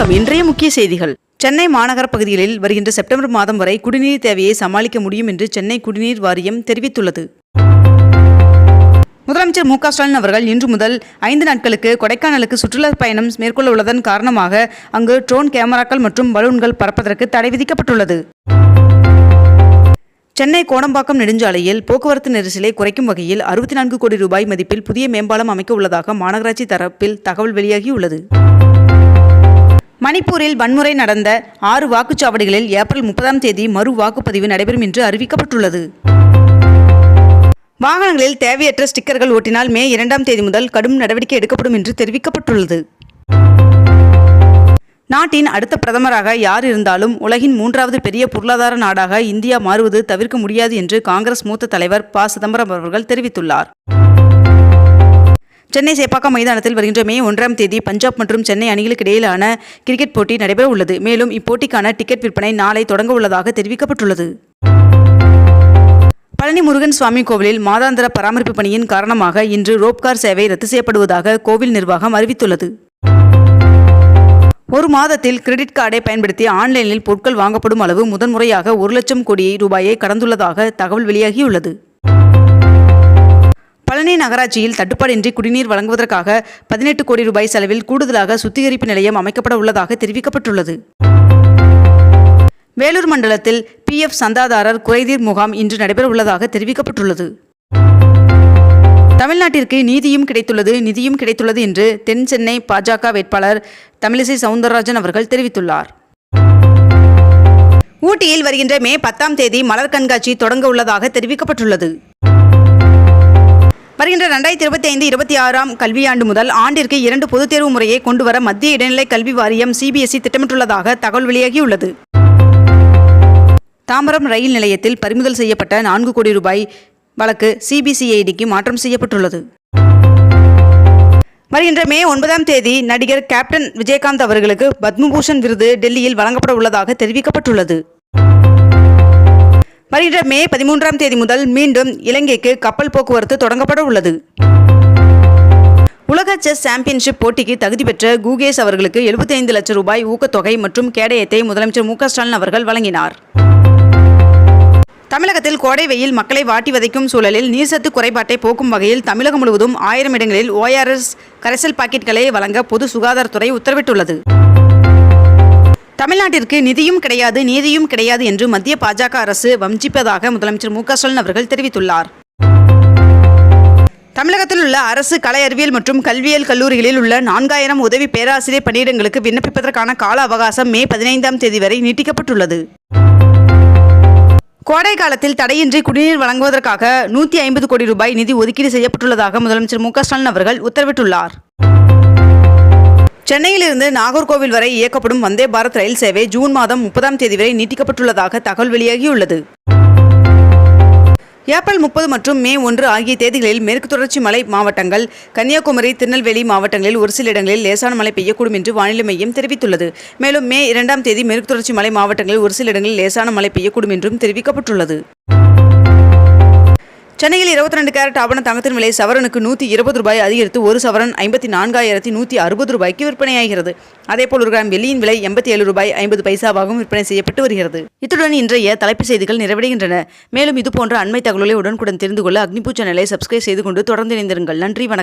வணக்கம். இன்றைய முக்கிய செய்திகள். சென்னை மாநகர பகுதிகளில் வருகின்ற செப்டம்பர் மாதம் வரை குடிநீர் தேவையை சமாளிக்க முடியும் என்று சென்னை குடிநீர் வாரியம் தெரிவித்துள்ளது. முதலமைச்சர் மு ஸ்டாலின் அவர்கள் இன்று முதல் ஐந்து நாட்களுக்கு கொடைக்கானலுக்கு சுற்றுலா பயணம் மேற்கொள்ள உள்ளதன் காரணமாக அங்கு ட்ரோன் கேமராக்கள் மற்றும் பலூன்கள் பறப்பதற்கு தடை விதிக்கப்பட்டுள்ளது. சென்னை கோடம்பாக்கம் நெடுஞ்சாலையில் போக்குவரத்து நெரிசலை குறைக்கும் வகையில் அறுபத்தி நான்கு கோடி ரூபாய் மதிப்பில் புதிய மேம்பாலம் அமைக்க உள்ளதாக மாநகராட்சி தரப்பில் தகவல் வெளியாகியுள்ளது. மணிப்பூரில் வன்முறை நடந்த ஆறு வாக்குச்சாவடிகளில் ஏப்ரல் முப்பதாம் தேதி மறு வாக்குப்பதிவு நடைபெறும் என்று அறிவிக்கப்பட்டுள்ளது. வாகனங்களில் தேவையற்ற ஸ்டிக்கர்கள் ஓட்டினால் மே இரண்டாம் தேதி முதல் கடும் நடவடிக்கை எடுக்கப்படும் என்று தெரிவிக்கப்பட்டுள்ளது. நாட்டின் அடுத்த பிரதமராக யார் இருந்தாலும் உலகின் மூன்றாவது பெரிய பொருளாதார நாடாக இந்தியா மாறுவது தவிர்க்க முடியாது என்று காங்கிரஸ் மூத்த தலைவர் ப. சிதம்பரம் அவர்கள் தெரிவித்துள்ளார். சென்னை சேப்பாக்கம் மைதானத்தில் வருகின்ற மே ஒன்றாம் தேதி பஞ்சாப் மற்றும் சென்னை அணிகளுக்கு இடையிலான கிரிக்கெட் போட்டி நடைபெற உள்ளது மேலும் இப்போட்டிக்கான டிக்கெட் விற்பனை நாளை தொடங்க உள்ளதாக தெரிவிக்கப்பட்டுள்ளது. பழனி முருகன் சுவாமி கோவிலில் மாதாந்திர பராமரிப்பு பணியின் காரணமாக இன்று ரோப்கார் சேவை ரத்து செய்யப்படுவதாக கோவில் நிர்வாகம் அறிவித்துள்ளது. ஒரு மாதத்தில் கிரெடிட் கார்டை பயன்படுத்தி ஆன்லைனில் பொருட்கள் வாங்கப்படும் அளவு முதன்முறையாக ஒரு லட்சம் கோடி ரூபாயை கடந்துள்ளதாக தகவல் வெளியாகியுள்ளது. பழனி நகராட்சியில் தட்டுப்பாடின்றி குடிநீர் வழங்குவதற்காக பதினெட்டு கோடி ரூபாய் செலவில் கூடுதலாக சுத்திகரிப்பு நிலையம் அமைக்கப்பட உள்ளதாக தெரிவிக்கப்பட்டுள்ளது. வேலூர் மண்டலத்தில் பிஎஃப் சந்தாதாரர் குறைதீர் முகாம் இன்று நடைபெற உள்ளதாக தெரிவிக்கப்பட்டுள்ளது. தமிழ்நாட்டிற்கு நீதியும் கிடைத்துள்ளது நிதியும் கிடைத்துள்ளது என்று தென் சென்னை பாஜக வேட்பாளர் தமிழிசை சவுந்தரராஜன் அவர்கள் தெரிவித்துள்ளார். ஊட்டியில் வருகின்ற மே பத்தாம் தேதி மலர் கண்காட்சி தொடங்க உள்ளதாக தெரிவிக்கப்பட்டுள்ளது. வருகின்ற ரெண்டாயிரத்தி இருபத்தி ஐந்து இருபத்தி ஆறாம் கல்வியாண்டு முதல் ஆண்டிற்கு இரண்டு பொதுத் தேர்வு முறையை கொண்டுவர மத்திய இடைநிலை கல்வி வாரியம் சிபிஎஸ்இ திட்டமிட்டுள்ளதாக தகவல் வெளியாகியுள்ளது. தாம்பரம் ரயில் நிலையத்தில் பறிமுதல் செய்யப்பட்ட நான்கு கோடி ரூபாய் வழக்கு சிபிசிஐடிக்கு மாற்றம் செய்யப்பட்டுள்ளது. வருகின்ற மே ஒன்பதாம் தேதி நடிகர் கேப்டன் விஜயகாந்த் அவர்களுக்கு பத்மபூஷன் விருது டெல்லியில் வழங்கப்பட உள்ளதாக தெரிவிக்கப்பட்டுள்ளது. வருகின்ற மே பதிமூன்றாம் தேதி முதல் மீண்டும் இலங்கைக்கு கப்பல் போக்குவரத்து தொடங்கப்பட உள்ளது. உலக செஸ் சாம்பியன்ஷிப் போட்டிக்கு தகுதி பெற்ற கூகேஷ் அவர்களுக்கு 75 லட்சம் ரூபாய் ஊக்கத்தொகை மற்றும் கேடயத்தை முதலமைச்சர் மு ஸ்டாலின் அவர்கள் வழங்கினார். தமிழகத்தில் கோடை வெயில் மக்களை வாட்டி வதைக்கும் சூழலில் நீர்சத்து குறைபாட்டை போக்கும் வகையில் தமிழகம் முழுவதும் ஆயிரம் இடங்களில் ஓஆர்எஸ் கரைசல் பாக்கெட்களை வழங்க பொது சுகாதாரத்துறை உத்தரவிட்டுள்ளது. தமிழ்நாட்டிற்கு நிதியும் கிடையாது நீதியும் கிடையாது என்று மத்திய பாஜக அரசு வஞ்சிப்பதாக முதலமைச்சர் மு க ஸ்டாலின் அவர்கள் தெரிவித்துள்ளார். தமிழகத்தில் உள்ள அரசு கலை அறிவியல் மற்றும் கல்வியியல் கல்லூரிகளில் உள்ள நான்காயிரம் உதவி பேராசிரியர் பணியிடங்களுக்கு விண்ணப்பிப்பதற்கான கால அவகாசம் மே பதினைந்தாம் தேதி வரை நீட்டிக்கப்பட்டுள்ளது. கோடை காலத்தில் தடையின்றி குடிநீர் வழங்குவதற்காக நூற்றி ஐம்பது கோடி ரூபாய் நிதி ஒதுக்கீடு செய்யப்பட்டுள்ளதாக முதலமைச்சர் மு க ஸ்டாலின் அவர்கள் உத்தரவிட்டுள்ளார். சென்னையிலிருந்து நாகர்கோவில் வரை இயக்கப்படும் வந்தே பாரத் ரயில் சேவை ஜூன் மாதம் முப்பதாம் தேதி வரை நீட்டிக்கப்பட்டுள்ளதாக தகவல் வெளியாகியுள்ளது. ஏப்ரல் முப்பது மற்றும் மே ஒன்று ஆகிய தேதிகளில் மேற்கு தொடர்ச்சி மலை மாவட்டங்கள் கன்னியாகுமரி திருநெல்வேலி மாவட்டங்களில் ஒரு சில இடங்களில் லேசான மழை பெய்யக்கூடும் என்று வானிலை மையம் தெரிவித்துள்ளது. மேலும் மே இரண்டாம் தேதி மேற்கு தொடர்ச்சி மலை மாவட்டங்களில் ஒரு சில இடங்களில் லேசான மழை பெய்யக்கூடும் என்றும் தெரிவிக்கப்பட்டுள்ளது. சென்னையில் இருபத்தி ரெண்டு கேரட் ஆபண தங்கத்தின் விலை சவரனுக்கு நூற்றி இருபது ரூபாய் அதிகரித்து ஒரு சவரன் ஐம்பத்தி நான்காயிரத்தி நூற்றி அறுபது ரூபாய்க்கு விற்பனையாகிறது. அதேபோல் ஒரு கிராம் வெள்ளியின் விலை எண்பத்தி ஏழு ரூபாய் ஐம்பது பைசாவாகவும் விற்பனை செய்யப்பட்டு வருகிறது. இத்துடன் இன்றைய தலைப்பு செய்திகள் நிறைவடைகின்றன. மேலும் இதுபோன்ற அண்மை தகவல்களை உடனுக்குடன் தெரிந்து கொள்ள அக்னிபூ சேனலை சப்ஸ்கிரைப் செய்து கொண்டு தொடர்ந்து இணைந்திருங்கள். நன்றி வணக்கம்.